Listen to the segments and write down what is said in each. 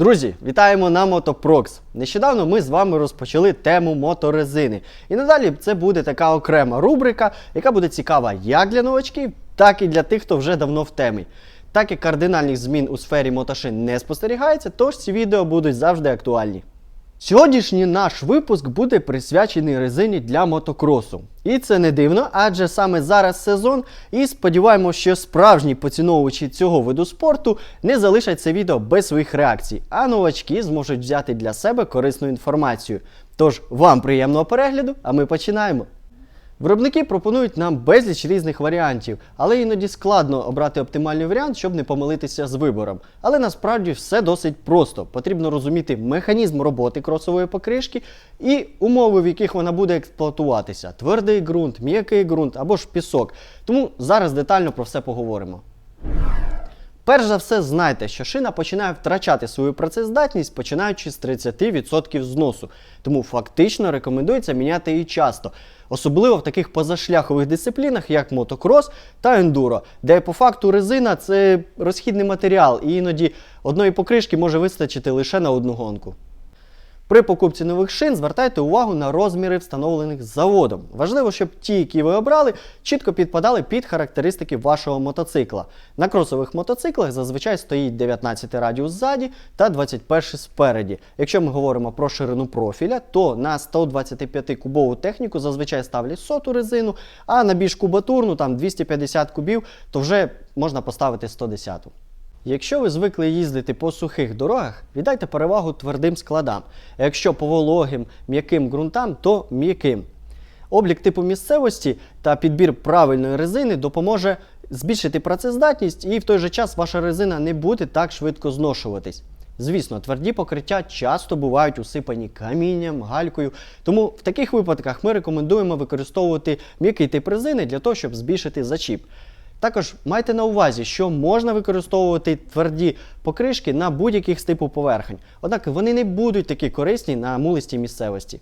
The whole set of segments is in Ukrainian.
Друзі, вітаємо на Мотопрокс. Нещодавно ми з вами розпочали тему моторезини. І надалі це буде така окрема рубрика, яка буде цікава як для новачків, так і для тих, хто вже давно в темі. Так як кардинальних змін у сфері мотошин не спостерігається, тож ці відео будуть завжди актуальні. Сьогоднішній наш випуск буде присвячений резині для мотокросу. І це не дивно, адже саме зараз сезон, і сподіваємося, що справжні поціновувачі цього виду спорту не залишать це відео без своїх реакцій, а новачки зможуть взяти для себе корисну інформацію. Тож вам приємного перегляду, а ми починаємо. Виробники пропонують нам безліч різних варіантів, але іноді складно обрати оптимальний варіант, щоб не помилитися з вибором. Але насправді все досить просто. Потрібно розуміти механізм роботи кросової покришки і умови, в яких вона буде експлуатуватися: твердий ґрунт, м'який ґрунт або ж пісок. Тому зараз детально про все поговоримо. Перш за все, знайте, що шина починає втрачати свою працездатність, починаючи з 30% зносу. Тому фактично рекомендується міняти її часто, особливо в таких позашляхових дисциплінах, як мотокрос та ендуро, де по факту резина це розхідний матеріал, і іноді одної покришки може вистачити лише на одну гонку. При покупці нових шин звертайте увагу на розміри, встановлених заводом. Важливо, щоб ті, які ви обрали, чітко підпадали під характеристики вашого мотоцикла. На кросових мотоциклах зазвичай стоїть 19 радіус ззаді та 21 спереді. Якщо ми говоримо про ширину профіля, то на 125 кубову техніку зазвичай ставлять соту резину, а на більш кубатурну, там 250 кубів, то вже можна поставити 110. Якщо ви звикли їздити по сухих дорогах, віддайте перевагу твердим складам. Якщо по вологим, м'яким ґрунтам, то м'яким. Облік типу місцевості та підбір правильної резини допоможе збільшити працездатність і в той же час ваша резина не буде так швидко зношуватись. Звісно, тверді покриття часто бувають усипані камінням, галькою, тому в таких випадках ми рекомендуємо використовувати м'який тип резини для того, щоб збільшити зачіп. Також майте на увазі, що можна використовувати тверді покришки на будь-яких з типу поверхень, однак вони не будуть такі корисні на мулистій місцевості.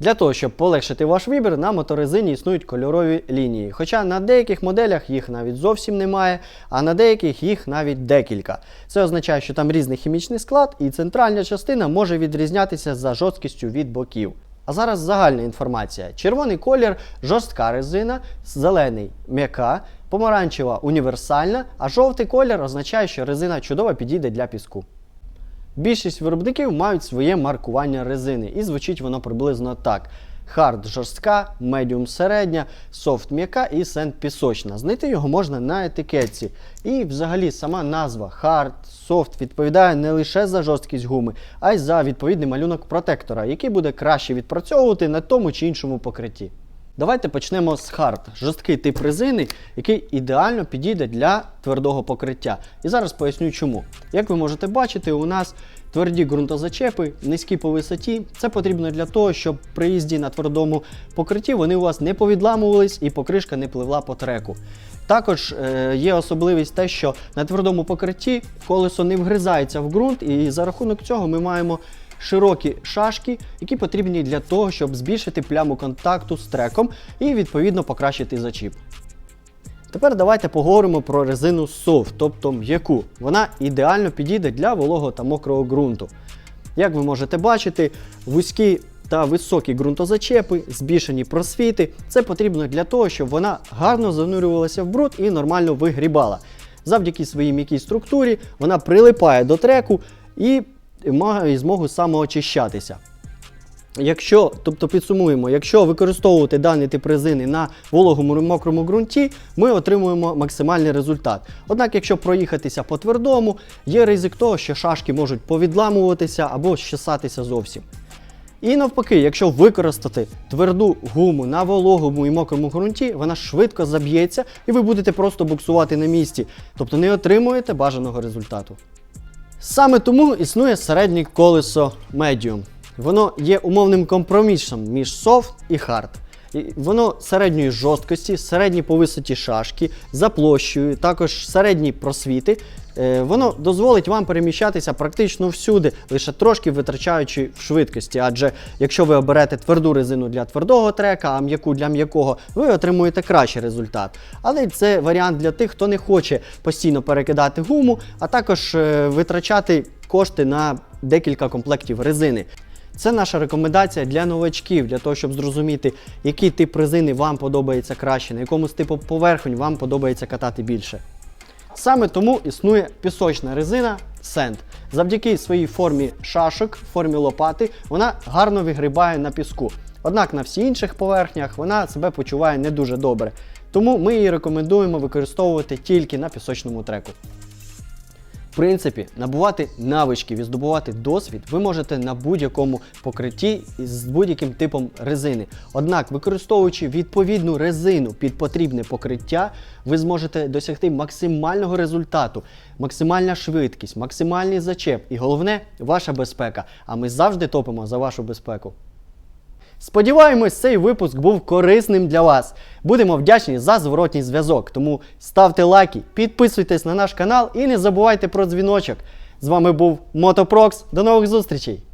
Для того, щоб полегшити ваш вибір, на моторезині існують кольорові лінії. Хоча на деяких моделях їх навіть зовсім немає, а на деяких їх навіть декілька. Це означає, що там різний хімічний склад, і центральна частина може відрізнятися за жорсткістю від боків. А зараз загальна інформація. Червоний колір жорстка резина, зелений м'яка, помаранчева універсальна, а жовтий колір означає, що резина чудово підійде для піску. Більшість виробників мають своє маркування резини, і звучить воно приблизно так: хард жорстка, медіум середня, софт м'яка і сенд пісочна. Знайти його можна на етикетці. І взагалі сама назва хард, софт відповідає не лише за жорсткість гуми, а й за відповідний малюнок протектора, який буде краще відпрацьовувати на тому чи іншому покритті. Давайте почнемо з хард, жорсткий тип резини, який ідеально підійде для твердого покриття. І зараз поясню чому. Як ви можете бачити, у нас тверді ґрунтозачепи, низькі по висоті. Це потрібно для того, щоб при їзді на твердому покритті вони у вас не повідламувались і покришка не пливла по треку. Також е, є особливість те, що на твердому покритті колесо не вгризається в ґрунт, і за рахунок цього ми маємо широкі шашки, які потрібні для того, щоб збільшити пляму контакту з треком і відповідно покращити зачіп. Тепер давайте поговоримо про резину SOF, тобто м'яку. Вона ідеально підійде для вологого та мокрого ґрунту. Як ви можете бачити, вузькі та високі ґрунтозачепи, збільшені просвіти. Це потрібно для того, щоб вона гарно занурювалася в бруд і нормально вигрібала. Завдяки своїй м'якій структурі вона прилипає до треку і має змогу самоочищатися. Якщо, тобто підсумуємо, якщо використовувати даний тип резини на вологому і мокрому ґрунті, ми отримуємо максимальний результат. Однак, якщо проїхатися по твердому, є ризик того, що шашки можуть повідламуватися або щесатися зовсім. І навпаки, якщо використати тверду гуму на вологому і мокрому ґрунті, вона швидко заб'ється і ви будете просто буксувати на місці, тобто не отримуєте бажаного результату. Саме тому існує середнє колесо Medium. Воно є умовним компромісом між soft і. І Воно середньої жорсткості, середній по висоті шашки, за площею, також середні просвіти. Е, Воно дозволить вам переміщатися практично всюди, лише трошки витрачаючи в швидкості. Адже якщо ви оберете тверду резину для твердого трека, а м'яку для м'якого, ви отримуєте кращий результат. Але це варіант для тих, хто не хоче постійно перекидати гуму, а також е, витрачати кошти на декілька комплектів резини. Це наша рекомендація для новачків, для того, щоб зрозуміти, який тип резини вам подобається краще, на якому з типу поверхонь вам подобається катати більше. Саме тому існує пісочна резина Sand. Завдяки своїй формі шашок, формі лопати, вона гарно вигрібає на піску. Однак на всіх інших поверхнях вона себе почуває не дуже добре. Тому ми її рекомендуємо використовувати тільки на пісочному треку. В принципі, набувати навички і здобувати досвід ви можете на будь-якому покритті з будь-яким типом резини. Однак, використовуючи відповідну резину під потрібне покриття, ви зможете досягти максимального результату, максимальна швидкість, максимальний зачеп і головне ваша безпека. А ми завжди топимо за вашу безпеку. Сподіваємось, цей випуск був корисним для вас. Будемо вдячні за зворотній зв'язок. Тому ставте лайки, підписуйтесь на наш канал і не забувайте про дзвіночок. З вами був Мотопрокс. До нових зустрічей!